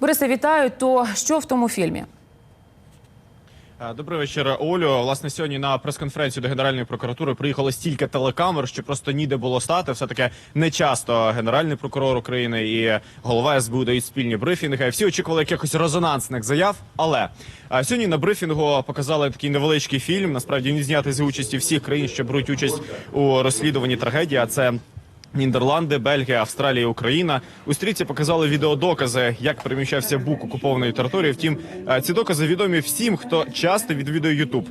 Борисе, вітаю. То що в тому фільмі? Е, Добрий вечір, Олю. Власне, сьогодні на прес-конференцію до Генеральної прокуратури приїхало стільки телекамер, що просто ніде було стати. Все таки не часто генеральний прокурор України і голова СБУ дають спільні брифінги. Всі очікували якихось резонансних заяв. Але е, сьогодні на брифінгу показали такий невеличкий фільм. Насправді він знятий за участі всіх країн, що беруть участь у розслідуванні трагедії. А це Нідерланди, Бельгія, Австралія, Україна у стрічці показали відеодокази, як переміщався бук окупованої території. Втім, е, ці докази відомі всім, хто часто відвідує Ютуб.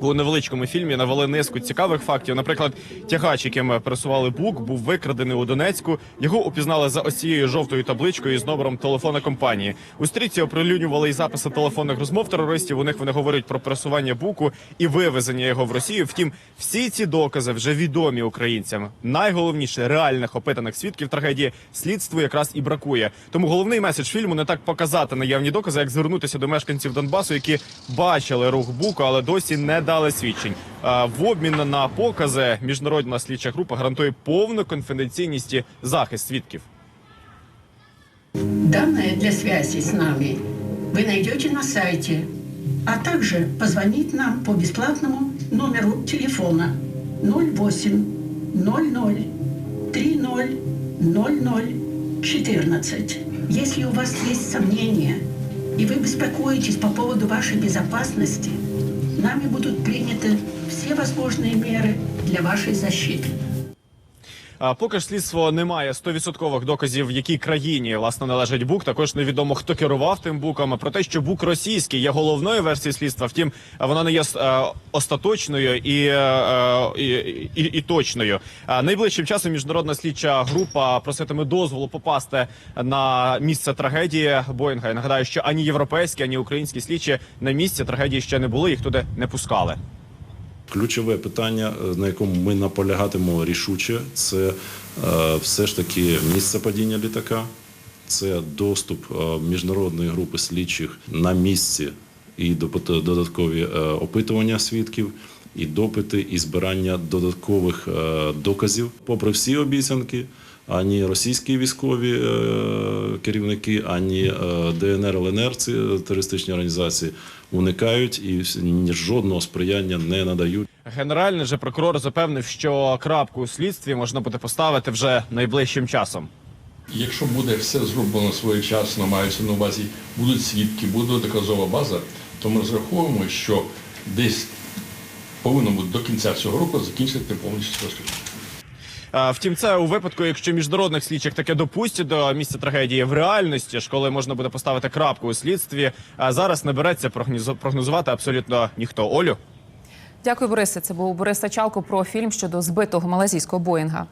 У невеличкому фільмі навели низку цікавих фактів. Наприклад, тягач, яким пересували бук, був викрадений у Донецьку. Його упізнали за ось цією жовтою табличкою з номером телефона компанії. У стрічці оприлюднювали і записи телефонних розмов терористів. У них вони говорять про пересування буку і вивезення його в Росію. Втім, всі ці докази вже відомі українцям. Найголовніше реальних опитаних свідків трагедії слідству якраз і бракує. Тому головний меседж фільму не так показати наявні докази, як звернутися до мешканців Донбасу, які бачили рух буку, але досі не дали свідчень. А, В обмін на покази міжнародна слідча група гарантує повну конфіденційність і захист свідків. Данные для связи с нами вы найдете на сайте, а также позвонить нам по бесплатному номеру телефона 08 00 30 00 14. Если у вас есть сомнения и вы беспокоитесь по поводу вашей безопасности, нами будут приняты все возможные меры для вашей защиты. Поки ж слідство не має 100% доказів, в якій країні власне належить бук. Також невідомо хто керував тим буком. Про те, що бук російський є головною версією слідства. Втім, вона не є е, остаточною і, е, і, і, і точною. Найближчим часом міжнародна слідча група проситиме дозволу попасти на місце трагедії Боїнга. Я нагадаю, що ані європейські, ані українські слідчі на місці трагедії ще не були. Їх туди не пускали. Ключове питання, е, на якому ми наполягатимемо рішуче, це е, все ж таки місце падіння літака, це доступ е, міжнародної групи слідчих на місці і додаткові опитування свідків, і допити, і збирання додаткових доказів. Попри всі обіцянки, ані російські військові е, керівники, ані е, ДНР, ЛНР, ці е, терористичні організації уникають і ні- жодного сприяння не надають. Генеральний же прокурор запевнив, що крапку у слідстві можна буде поставити вже найближчим часом. Якщо буде все зроблено своєчасно, маються на увазі, будуть свідки, буде доказова база, то ми розраховуємо, що десь повинно бути до кінця цього року закінчити повністю розслідування. Втім, це у випадку, якщо міжнародних слідчих таке допустять до місця трагедії в реальності, ж коли можна буде поставити крапку у слідстві, зараз не береться прогнозу- прогнозувати абсолютно ніхто. Олю. Дякую, Борисе. Це був Борис Сачалко про фільм щодо збитого малазійського Боїнга.